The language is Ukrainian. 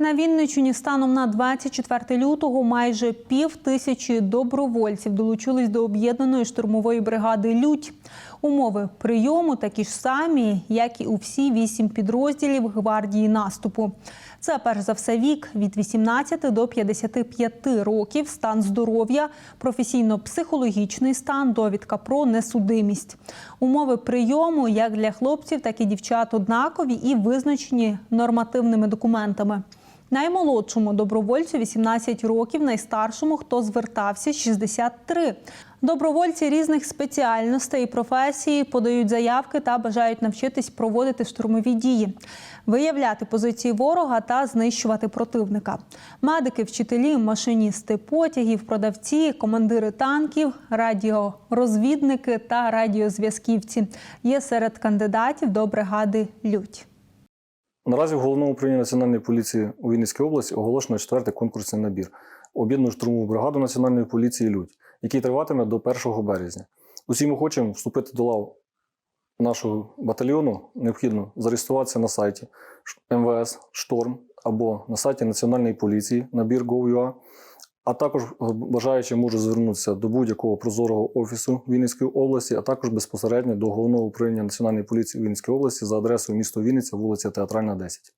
На Вінниччині станом на 24 лютого майже пів тисячі добровольців долучились до об'єднаної штурмової бригади Лють. Умови прийому такі ж самі, як і у всі вісім підрозділів гвардії наступу. Це перш за все вік від 18 до 55 років, стан здоров'я, професійно-психологічний стан, довідка про несудимість. Умови прийому як для хлопців, так і дівчат однакові і визначені нормативними документами. Наймолодшому добровольцю 18 років, найстаршому, хто звертався 63. Добровольці різних спеціальностей і професій подають заявки та бажають навчитись проводити штурмові дії, виявляти позиції ворога та знищувати противника. Медики, вчителі, машиністи потягів, продавці, командири танків, радіорозвідники та радіозв'язківці є серед кандидатів до бригади Лють. Наразі в головному управлінні Національної поліції у Вінницькій області оголошено четвертий конкурсний набір об'єднану штурмову бригаду Національної поліції Людь, який триватиме до 1 березня. Усім охочим вступити до лав нашого батальйону необхідно зареєструватися на сайті МВС Шторм або на сайті Національної поліції набір Gov.ua, а також бажаючи може звернутися до будь-якого прозорого офісу Вінницької області, а також безпосередньо до головного управління Національної поліції Вінницької області за адресою місто Вінниця, вулиця Театральна, 10.